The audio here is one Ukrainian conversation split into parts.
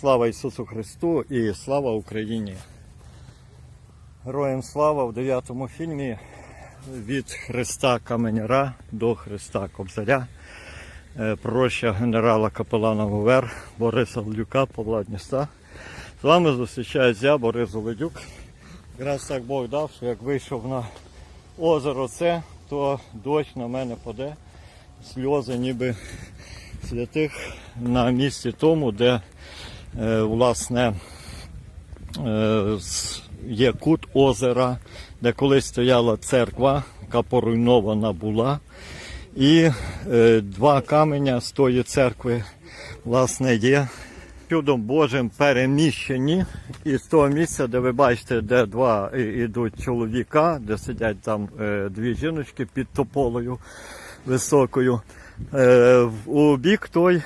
Слава Ісусу Христу і слава Україні! Героям слава в дев'ятому фільмі від Христа Каменяра до Христа Кобзаря. Е, Проща генерала капелана ГУВР Бориса Люка Павла Дніста. З вами зустрічаюсь я, Борис Золодюк. Якраз так Бог дав, що як вийшов на озеро це, то дощ на мене паде, сльози ніби святих на місці тому, де власне е, є кут озера, де колись стояла церква, яка поруйнована була. І е, два каменя з тої церкви власне є чудом Божим переміщені із того місця, де ви бачите, де два ідуть чоловіка, де сидять там е, дві жіночки під тополою високою. Е, у бік той,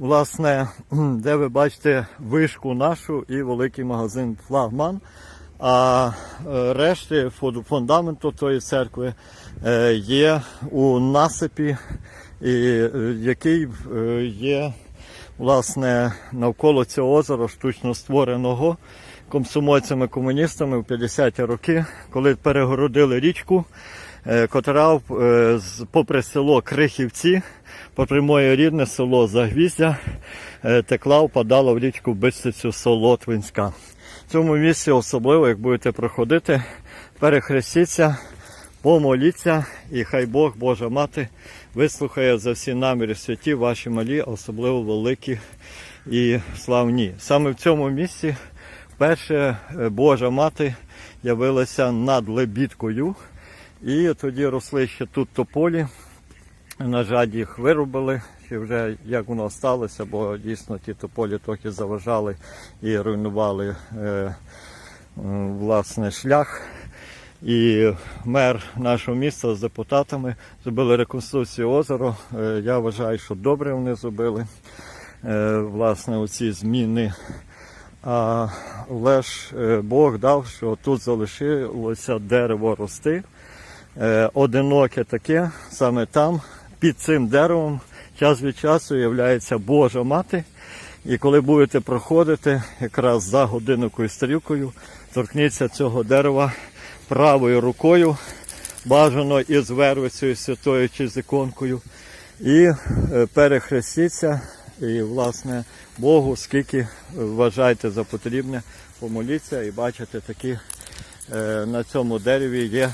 власне, де ви бачите вишку нашу і великий магазин Флагман. А е, решти фундаменту тої церкви е, є у насипі, е, який є власне навколо цього озера штучно створеного комсомольцями-комуністами в 50-ті роки, коли перегородили річку, котра е, попри село Крихівці, попри моє рідне село Загвіздя, е, текла, впадала в річку Бистицю Солотвинська. В цьому місці особливо, як будете проходити, перехрестіться, помоліться, і хай Бог, Божа Мати, вислухає за всі наміри святі ваші малі, особливо великі і славні. Саме в цьому місці вперше е, Божа Мати явилася над лебідкою, і тоді росли ще тут тополі. На жаль, їх вирубили, чи вже як воно сталося, бо дійсно ті тополі трохи заважали і руйнували е, власне шлях. І мер нашого міста з депутатами зробили реконструкцію озера. Е, Я вважаю, що добре вони зробили е, власне оці зміни. А, але ж е, Бог дав, що тут залишилося дерево рости. Е, Одиноке таке, саме там, під цим деревом, час від часу являється Божа мати. І коли будете проходити якраз за годинникою стрілкою, торкніться цього дерева правою рукою, бажано із вервицею святою чи з іконкою, і е, перехрестіться. І, власне, Богу, скільки вважаєте за потрібне, помоліться і бачите, такі е, на цьому дереві є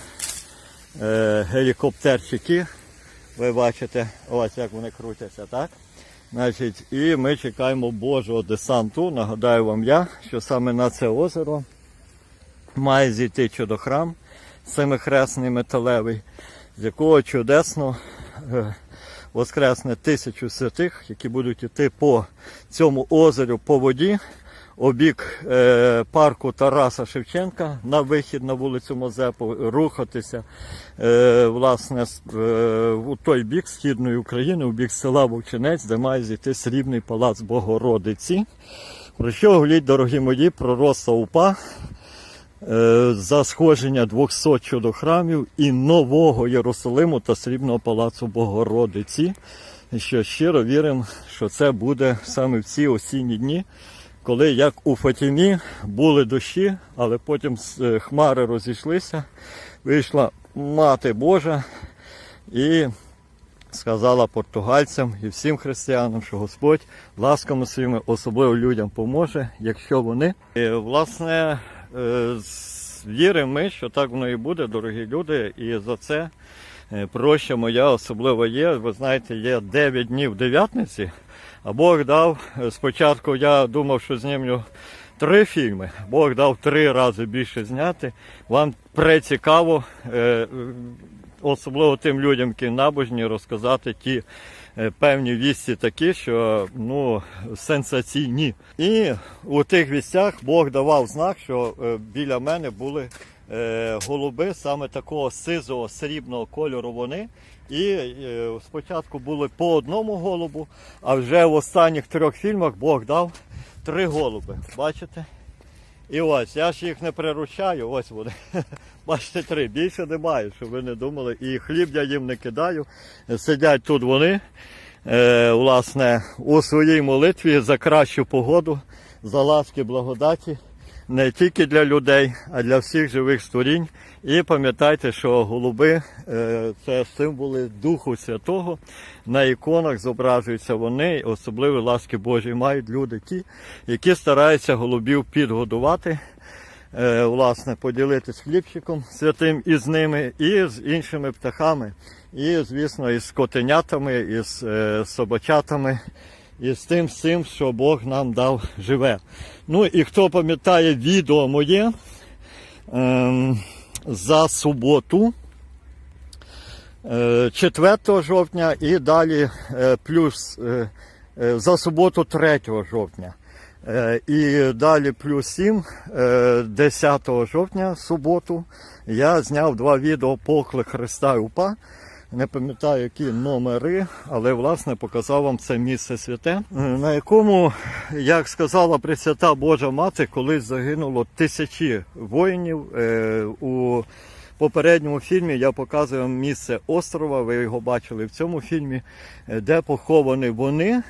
гелікоптерчики. Ви бачите, ось як вони крутяться, так? Значить, і ми чекаємо Божого десанту. Нагадаю вам я, що саме на це озеро має зійти чудохрам семихресний металевий, з якого чудесно е, воскресне тисячу святих, які будуть йти по цьому озеру по воді, обік е, парку Тараса Шевченка на вихід на вулицю Мозепу, рухатися е, власне е, у той бік східної України, у бік села Вовчинець, де має зійти срібний палац Богородиці. Про що говорять, дорогі мої, пророцтва УПА, за сходження 200 чудохрамів і нового Єрусалиму та срібного палацу Богородиці. Що щиро віримо, що це буде саме в ці осінні дні, коли як у Фатімі були дощі, але потім е, хмари розійшлися, вийшла Мати Божа і сказала португальцям і всім християнам, що Господь ласками своїми особливо людям поможе, якщо вони. І, власне, е, віримо ми, що так воно і буде, дорогі люди, і за це е, проща моя особливо є. Ви знаєте, є 9 днів дев'ятниці, Бог дав. е, Спочатку я думав, що знімлю три фільми. Бог дав три рази більше зняти. Вам прецікаво. е, особливо тим людям, які набожні, розказати ті е, певні вісті такі, що ну, сенсаційні. І у тих вістях Бог давав знак, що біля мене були голуби саме такого сизого срібного кольору вони. І е, спочатку були по одному голубу, а вже в останніх трьох фільмах Бог дав три голуби. Бачите? І ось, я ж їх не приручаю, ось вони. Бачите, три. Більше немає, щоб ви не думали. І хліб я їм не кидаю. Сидять тут вони. е, власне, у своїй молитві за кращу погоду, за ласки благодаті, не тільки для людей, а для всіх живих створінь. І пам'ятайте, що голуби е, це символи Духу Святого. На іконах зображуються вони, і особливі ласки Божі мають люди ті, які стараються голубів підгодувати е, власне, поділитись хлібчиком святим із ними, і з іншими птахами, і, звісно, із котенятами, із е, собачатами, і з тим всім, що Бог нам дав живе. Ну і хто пам'ятає відео моє ем, за суботу. е, 4 жовтня і далі е, плюс е, е, за суботу 3 жовтня. Е, І далі плюс 7, е, 10 жовтня, суботу, я зняв два відео поклик Христа і УПА. Не пам'ятаю, які номери, але власне показав вам це місце святе, на якому, як сказала Пресвята Божа Мати, колись загинуло тисячі воїнів. Е, У попередньому фільмі я показую вам місце острова, ви його бачили в цьому фільмі, е, де поховані вони.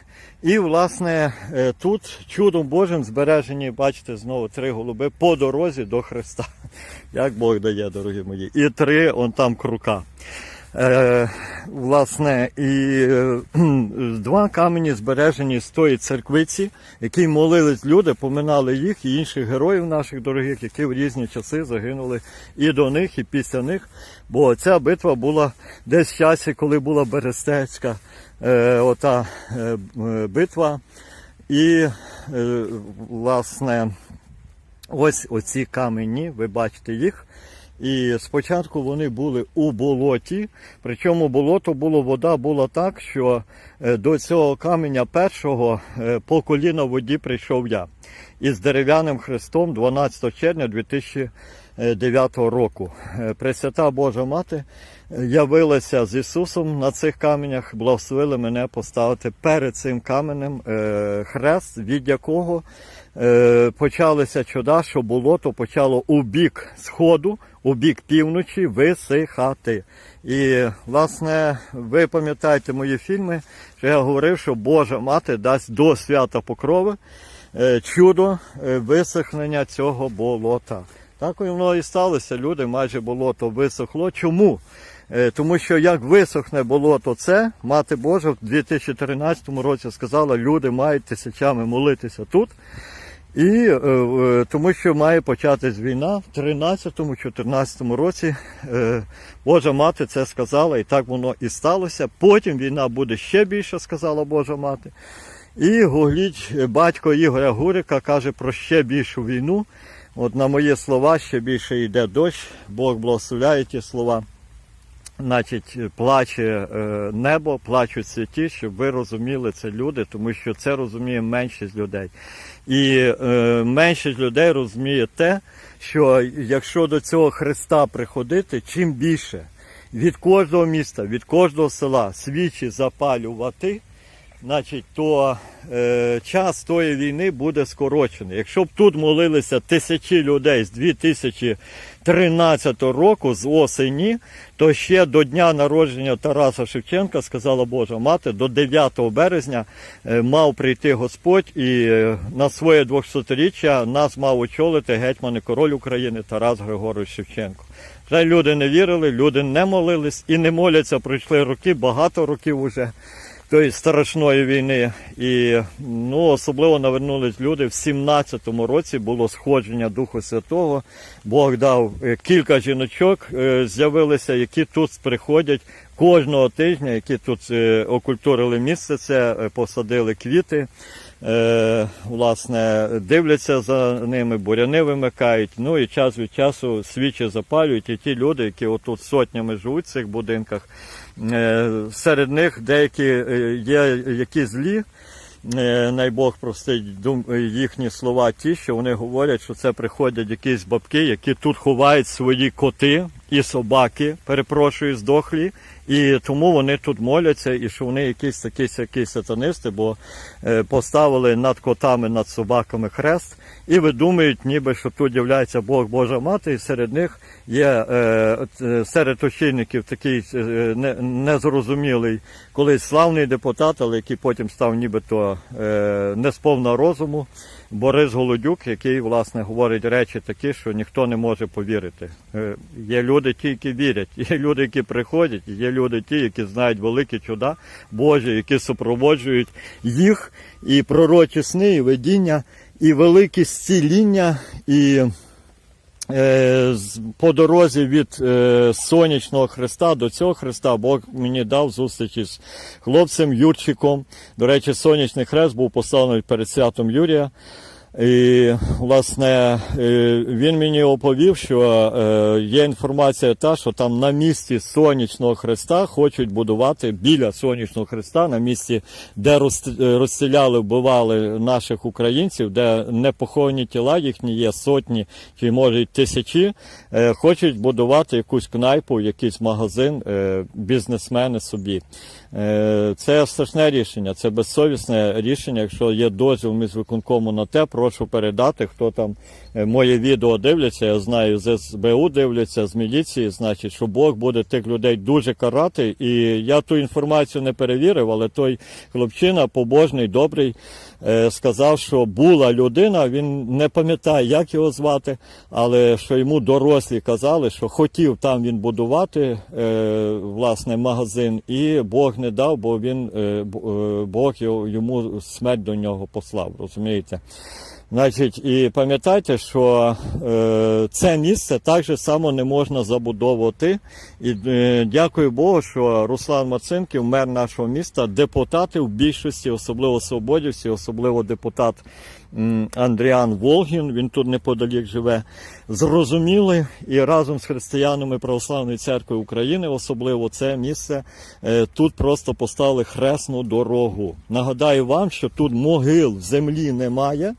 І, власне, е, тут чудом Божим збережені, бачите, знову три голуби по дорозі до Христа. Як Бог дає, дорогі мої. І три он там крука. Е, власне, і е, два камені збережені з тої церквиці, які молились люди, поминали їх і інших героїв наших дорогих, які в різні часи загинули і до них, і після них. Бо ця битва була десь в часі, коли була Берестецька е, ота е, битва. І, е, власне, Ось оці камені, ви бачите їх. І спочатку вони були у болоті, причому болото було, вода була так, що е, до цього каменя першого е, по коліна воді прийшов я. Із дерев'яним хрестом 12 червня 2009 року. Е, Пресвята Божа Мати е, явилася з Ісусом на цих каменях, благословили мене поставити перед цим каменем е, хрест, від якого е, почалися чуда, що болото почало у бік сходу, у бік півночі висихати. І, власне, ви пам'ятаєте мої фільми, що я говорив, що Божа мати дасть до свята покрови е, чудо е, висохнення цього болота. Так воно і сталося. Люди майже болото висохло. Чому? Е, Тому що як висохне болото це, мати Божа в 2013 році сказала, люди мають тисячами молитися тут. І е, е, тому що має початись війна в 13-14 році. Божа мати це сказала, і так воно і сталося. Потім війна буде ще більше, сказала Божа мати. І Гугліч, батько Ігоря Гурика, каже про ще більшу війну. От на мої слова ще більше йде дощ, Бог благословляє ті слова. Значить, плаче е, небо, плачуть святі, щоб ви розуміли це люди, тому що це розуміє меншість людей. І е, меншість людей розуміє те, що якщо до цього Христа приходити, чим більше від кожного міста, від кожного села свічі запалювати, значить, то е, час тої війни буде скорочений. Якщо б тут молилися тисячі людей з 2013 року, з осені, то ще до дня народження Тараса Шевченка, сказала Божа Мати, до 9 березня е, мав прийти Господь і е, на своє 200-річчя нас мав очолити гетьман і король України Тарас Григорович Шевченко. Вже люди не вірили, люди не молились і не моляться. Пройшли роки, багато років уже тої страшної війни. І ну, особливо навернулись люди. В 17-му році було сходження Духу Святого. Бог дав е, кілька жіночок, е, з'явилися, які тут приходять кожного тижня, які тут е, окультурили місце, це посадили квіти. Е, власне, дивляться за ними, буряни вимикають, ну і час від часу свічі запалюють. І ті люди, які отут сотнями живуть в цих будинках, е, серед них деякі е, є які злі. Е, Най Бог простить їхні слова ті, що вони говорять, що це приходять якісь бабки, які тут ховають свої коти, і собаки, перепрошую, здохлі. І тому вони тут моляться, і що вони якісь такі сякі сатанисти, бо е, поставили над котами, над собаками хрест, і видумують, ніби що тут являється Бог Божа Мати, і серед них є е, е, серед очільників такий не, незрозумілий колись славний депутат, але який потім став нібито е, не сповна розуму. Борис Голодюк, який власне говорить речі такі, що ніхто не може повірити. Е, Є люди, ті, які вірять, є люди, які приходять, є люди, ті, які знають великі чуда Божі, які супроводжують їх і пророчі сни, і видіння, і великі зціління, і по дорозі від е, сонячного хреста до цього хреста Бог мені дав зустрічі з хлопцем Юрчиком. До речі, сонячний хрест був поставлений перед святом Юрія. І, власне, е, він мені оповів, що е, є інформація та, що там на місці сонячного хреста хочуть будувати біля сонячного хреста, на місці, де е, розстріляли, вбивали наших українців, де непоховані тіла їхні є сотні чи може тисячі, хочуть будувати якусь кнайпу, якийсь магазин, бізнесмени собі. Е, Це страшне рішення, це безсовісне рішення. Якщо є дозвіл міськвиконкому на те, прошу передати, хто там е, моє відео дивляться. Я знаю, з СБУ дивляться, з міліції, значить, що Бог буде тих людей дуже карати. І я ту інформацію не перевірив, але той хлопчина, побожний, добрий, сказав, що була людина, він не пам'ятає, як його звати, але що йому дорослі казали, що хотів там він будувати е, власне магазин, і Бог не дав, бо він е, е, Бог йому смерть до нього послав. Розумієте? Значить, і пам'ятайте, що е, це місце так же само не можна забудовувати. І е, дякую Богу, що Руслан Мацинків, мер нашого міста, депутати в більшості, особливо свободівці, особливо депутат Андріан Волгін, він тут неподалік живе, зрозуміли і разом з християнами Православної церкви України, особливо це місце, е, тут просто поставили хресну дорогу. Нагадаю вам, що тут могил в землі немає,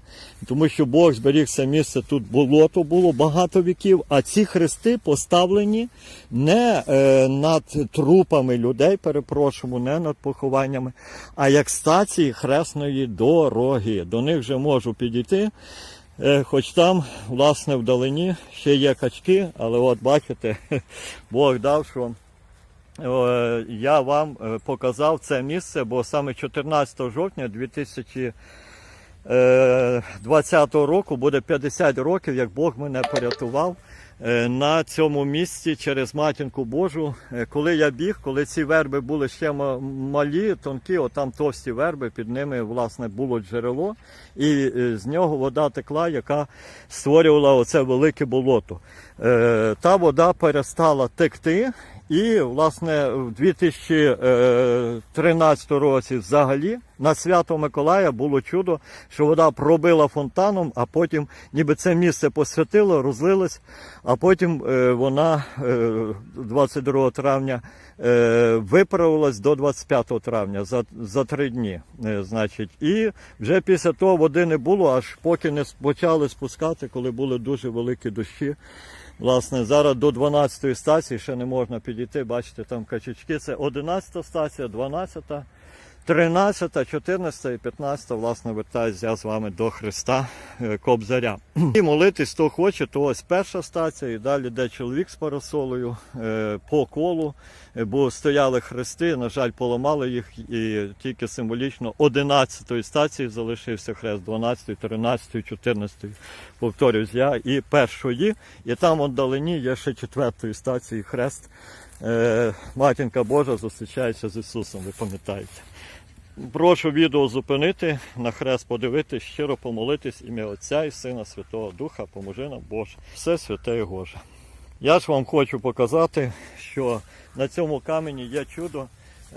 тому що Бог зберіг це місце, тут болото було багато віків, а ці хрести поставлені не е, над трупами людей, перепрошуємо, не над похованнями, а як стації хресної дороги. До них вже можу підійти. Е, Хоч там, власне, вдалині ще є качки, але от бачите, Бог дав, що е, я вам е, показав це місце, бо саме 14 жовтня 2020 року буде 50 років, як Бог мене порятував на цьому місці через матінку Божу. Е, Коли я біг, коли ці верби були ще ма- малі, тонкі, отам товсті верби, під ними власне було джерело, і е, з нього вода текла, яка створювала оце велике болото. Е, Та вода перестала текти. І, власне, в 2013 році взагалі на свято Миколая було чудо, що вода пробила фонтаном, а потім ніби це місце посвятило, розлилось, а потім е, вона е, 22 травня е, виправилась до 25 травня за, за три дні. Е, значить, і вже після того води не було, аж поки не почали спускати, коли були дуже великі дощі. Власне, зараз до 12-ї стації ще не можна підійти. Бачите, там качечки. Це 11 стація, 12, 13, 14 і 15, власне, вертаюсь я з вами до Христа е, Кобзаря. І молитись, хто хоче, то ось перша стація, і далі йде чоловік з парасолою е, по колу, е, бо стояли хрести, на жаль, поламали їх, і тільки символічно 11-ї стації залишився хрест, 12, 13, 14, повторюсь я, і першої, і там віддалені є ще четвертої стації хрест. Матінка Божа зустрічається з Ісусом, ви пам'ятаєте. Прошу відео зупинити, на хрест подивитись, щиро помолитись ім'я Отця і Сина Святого Духа, поможи нам Боже. Все святе і Боже. Я ж вам хочу показати, що на цьому камені є чудо.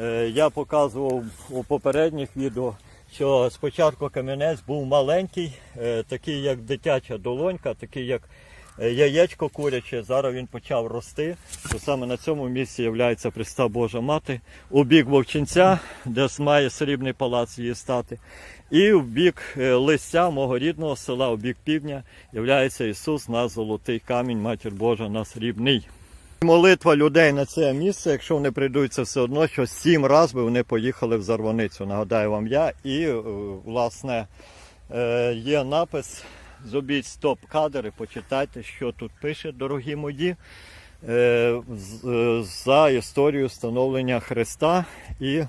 Е, Я показував у попередніх відео, що спочатку камінець був маленький, е, такий як дитяча долонька, такий як яєчко куряче. Зараз він почав рости. То саме на цьому місці є Христа Божа Мати. У бік Вовчинця, де має срібний палац її стати. І в бік е, листя мого рідного села, у бік півдня, являється Ісус на золотий камінь, Матір Божа на срібний. Молитва людей на це місце, якщо вони прийдуть, це все одно, що сім разів би вони поїхали в Зарваницю. Нагадаю вам я. І, е, власне, е, є напис Зробіть стоп-кадр і почитайте, що тут пише, дорогі мої, е, е, за історію становлення Христа і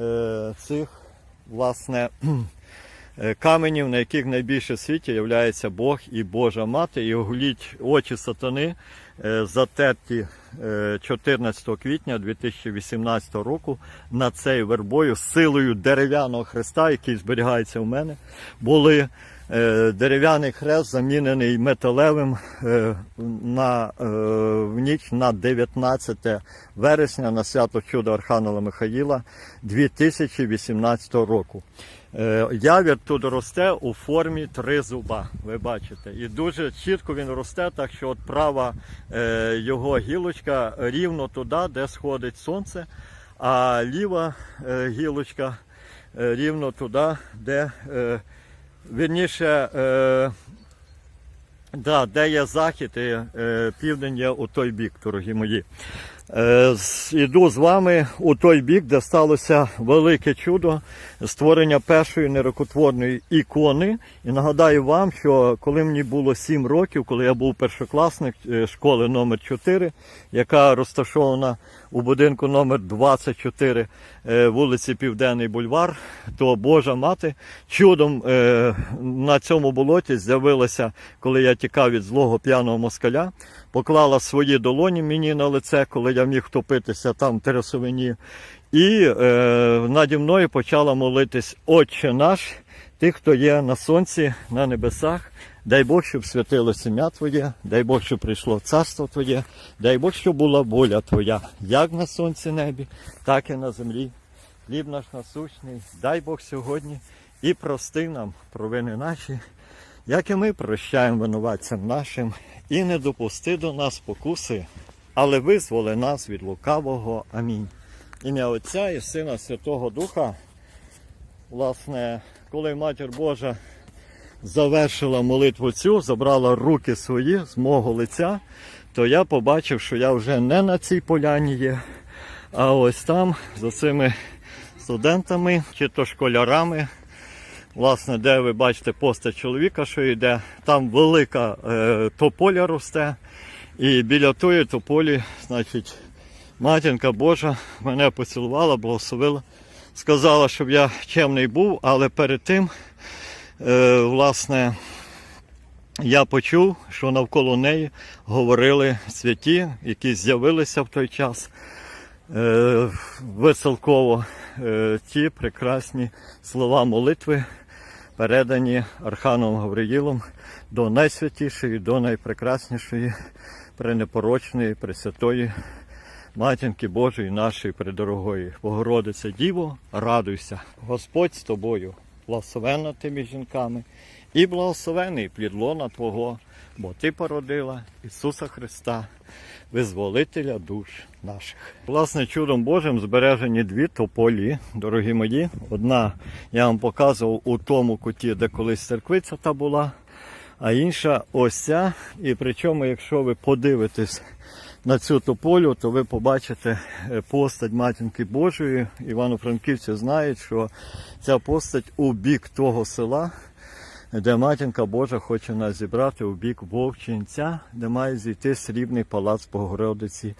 е, цих, власне, каменів, на яких найбільше в світі являється Бог і Божа Мати, і оголіть очі сатани, затерті е, 14 квітня 2018 року на цей вербою силою дерев'яного хреста, який зберігається у мене, були дерев'яний хрест замінений металевим е, на, е, в ніч на 19 вересня на свято чудо Архангела Михаїла 2018 року. Е, Явір тут росте у формі три зуба. Ви бачите. І дуже чітко він росте, так що от права е, його гілочка рівно туди, де сходить сонце, а ліва е, гілочка е, рівно туди, де е, вірніше. Е, Да, де є захід і е, південь є у той бік, дорогі мої. Е, іду з вами у той бік, де сталося велике чудо створення першої нерокотворної ікони. І нагадаю вам, що коли мені було 7 років, коли я був першокласник е, школи номер 4 яка розташована у будинку номер 24 е, вулиці Південний Бульвар, то Божа мати чудом на цьому болоті з'явилася, коли я тікав від злого п'яного москаля, поклала свої долоні мені на лице, коли я міг втопитися там в тересовині. І е, наді мною почала молитись Отче наш, ти, хто є на сонці, на небесах. Дай Бог, щоб святилося ім'я Твоє, дай Бог, щоб прийшло царство Твоє, дай Бог, щоб була воля Твоя, як на сонці небі, так і на землі. Хліб наш насущний, дай Бог сьогодні і прости нам провини наші, як і ми прощаємо винуватцям нашим, і не допусти до нас покуси, але визволи нас від лукавого. Амінь. Ім'я Отця і Сина Святого Духа. Власне, коли Матір Божа завершила молитву цю, забрала руки свої з мого лиця, то я побачив, що я вже не на цій поляні є, а ось там, за цими студентами чи то школярами. Власне, де ви бачите постать чоловіка, що йде, там велика е, тополя росте. І біля тої тополі, значить, матінка Божа мене поцілувала, благословила, сказала, щоб я чемний був, але перед тим, е, власне, я почув, що навколо неї говорили святі, які з'явилися в той час е, веселково е, ті прекрасні слова молитви, передані Арханом Гавриїлом до найсвятішої, до найпрекраснішої, пренепорочної, пресвятої Матінки Божої нашої предорогої. Богородице Діво, радуйся, Господь з тобою, благословенна ти між жінками, і благословений плід лона Твого, бо Ти породила Ісуса Христа, визволителя душ наших. Власне, чудом Божим збережені дві тополі, дорогі мої. Одна я вам показував у тому куті, де колись церквиця та була, а інша ось ця. І причому, якщо ви подивитесь на цю тополю, то ви побачите е, постать матінки Божої. Івано-Франківці знають, що ця постать у бік того села, де матінка Божа хоче нас зібрати у бік Вовчинця, де має зійти срібний палац Богородиці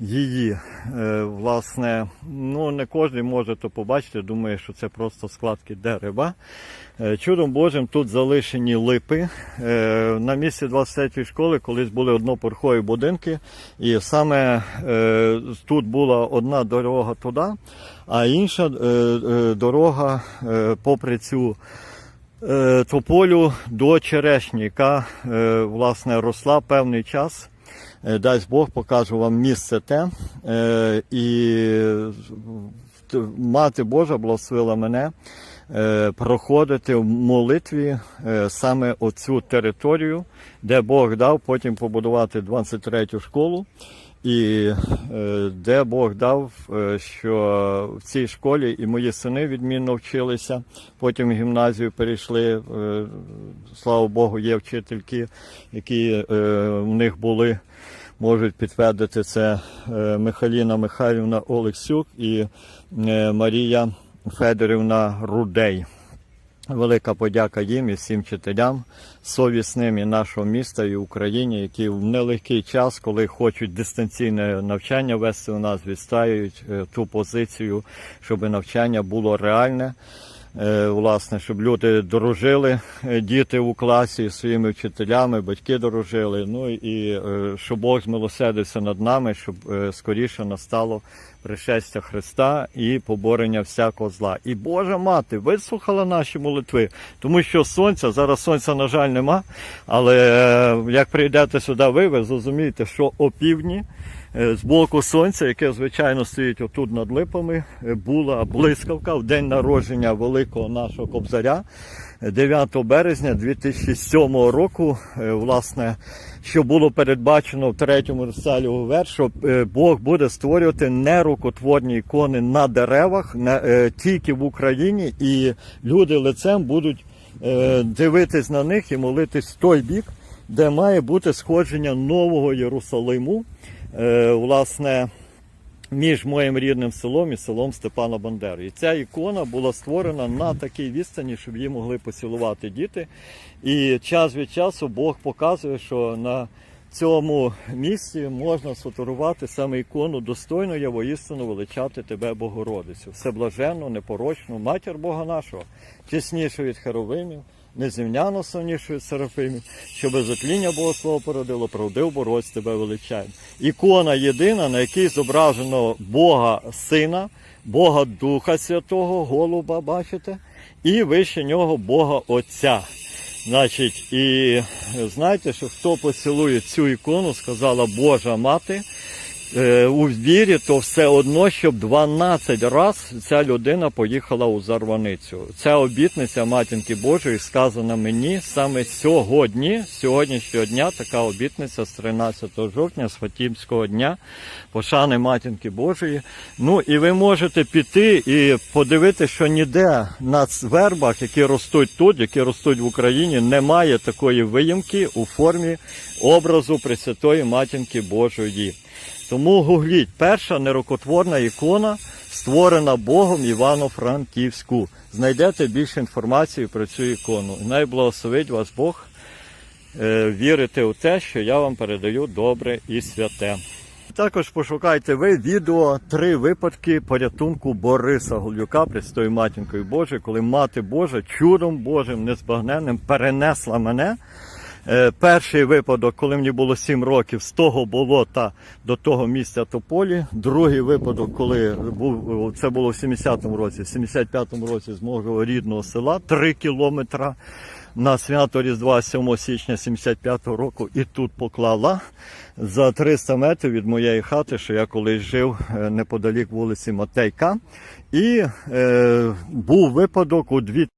її. Е, власне, ну не кожен може то побачити, думає, що це просто складки дерева. Е, Чудом Божим тут залишені липи. Е, На місці 23-ї школи колись були однопорхові будинки, і саме тут була одна дорога туди, а інша дорога попри цю тополю до черешні, яка власне росла певний час. Е, Дасть Бог, покажу вам місце те. Е, І мати Божа благословила мене е, проходити в молитві саме оцю територію, де Бог дав потім побудувати 23-ю школу. І де Бог дав, що в цій школі і мої сини відмінно вчилися, потім в гімназію перейшли. Слава Богу, є вчительки, які в них були можуть підтвердити це е, Михайліна Михайлівна Олексюк і е, Марія Федорівна Рудей. Велика подяка їм і всім вчителям, совісним і нашого міста і Україні, які в нелегкий час, коли хочуть дистанційне навчання вести у нас, відстаюють е, ту позицію, щоб навчання було реальне. Е, Власне, щоб люди дорожили, е, діти у класі своїми вчителями, батьки дорожили. Ну і е, щоб Бог змилосердився над нами, щоб скоріше настало пришестя Христа і поборення всякого зла. І Божа мати вислухала наші молитви, тому що сонця, зараз сонця, на жаль, нема. Але як прийдете сюди, ви, ви зрозумієте, що опівдні з боку сонця, яке звичайно стоїть отут над липами, е, була блискавка в день народження великого нашого кобзаря. 9 березня 2007 року, е, власне, що було передбачено в третьому розділі вер, що е, Бог буде створювати нерукотворні ікони на деревах е, тільки в Україні, і люди лицем будуть е, дивитись на них і молитись в той бік, де має бути сходження нового Єрусалиму. Е, власне, між моїм рідним селом і селом Степана Бандери. І ця ікона була створена на такій відстані, щоб її могли поцілувати діти. І час від часу Бог показує, що на цьому місці можна сфотографувати саме ікону достойно я воістину величати тебе, Богородицю. Всеблаженну, непорочну, матір Бога нашого, чеснішу від херовимів, незрівняно сильнішу від серафимів, що безотління Богослова породило, правдив бороць тебе величаємо. Ікона єдина, на якій зображено Бога Сина, Бога Духа Святого, голуба, бачите, і вище нього Бога Отця. Значить, і знаєте, що хто поцілує цю ікону, сказала Божа мати, у вірі, то все одно, щоб 12 раз ця людина поїхала у Зарваницю. Ця обітниця матінки Божої сказана мені саме сьогодні, сьогоднішнього дня, така обітниця з 13 жовтня, з Фатімського дня, пошани матінки Божої. Ну і ви можете піти і подивитися, що ніде на вербах, які ростуть тут, які ростуть в Україні, немає такої виїмки у формі образу Пресвятої Матінки Божої. Тому гугліть, перша нерукотворна ікона, створена Богом Івано-Франківську. Знайдете більше інформації про цю ікону. Най благословить вас Бог е, вірити у те, що я вам передаю добре і святе. Також пошукайте ви відео три випадки порятунку Бориса Голюка Престою матінкою Божою, коли мати Божа чудом Божим незбагненним перенесла мене. Е, Перший випадок, коли мені було 7 років, з того болота до того місця Тополі. Другий випадок, коли був це було в 70-му році, в 75-му році з мого рідного села 3 кілометра на свято Різдва 7 січня 75-го року і тут поклала за 300 метрів від моєї хати, що я колись жив е, неподалік вулиці Матейка. І е, був випадок у дві